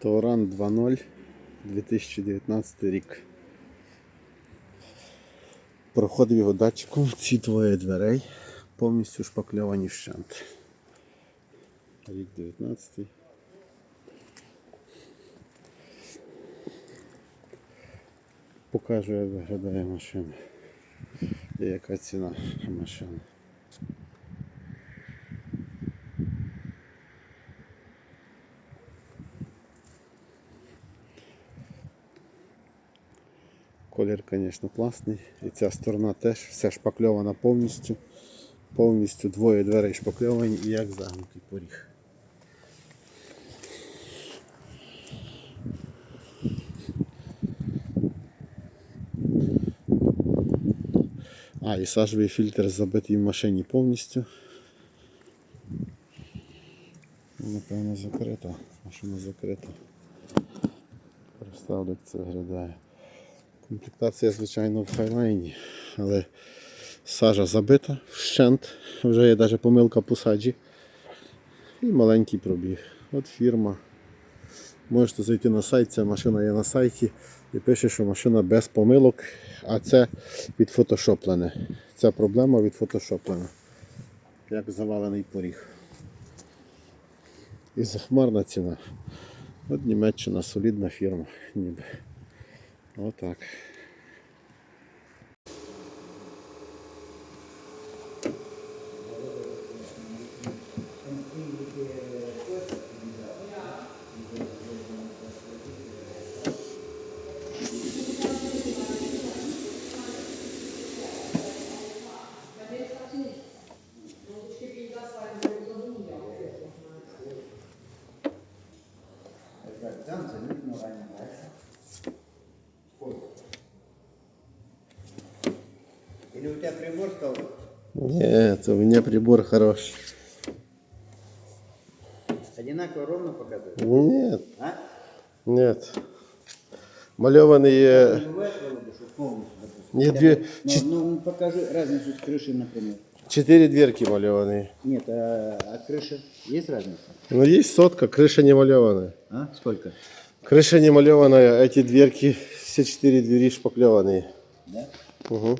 Тауран 2.0 2019 рік. Проходив його датчиком ці двоє дверей повністю шпакльовані вщент. Рік 19. Покажу, як виглядає машина. І яка ціна машини. Колір, звісно, класний. І ця сторона теж вся шпакльована повністю. Повністю двоє дверей шпакльовані і як загнутий поріг. А, і сажовий фільтр забитий в машині повністю. Ну, Напевно, закрита. Машина закрита. Представлю, це виглядає. Комплектація, звичайно, в хайлайні, але сажа забита вщент, вже є навіть помилка по саджі. І маленький пробіг. От фірма. Можете зайти на сайт, ця машина є на сайті і пише, що машина без помилок, а це відфотошоплене. Ця проблема відфотошоплена. Як завалений поріг. І захмарна ціна. От Німеччина солідна фірма, ніби. Отак. Там залить ранее дальше. Сколько? Или у тебя прибор стал? Ні, це у мене прибор хороший. Одинаково ровно показывает? Ні, А? ні. Мальований є. Не бывает провода, что полностью, допустим. Ні, Хотя дві, бы- ну, чис- ну, покажи разницу с крышей, например. чотири дверки мальовані. Нет, а, а крыша есть разница? Ну, є сотка, криша не мальована. А? Сколько? Крыша не мальованная, эти дверки, все четыре двери шпаклеванные. Да? Угу.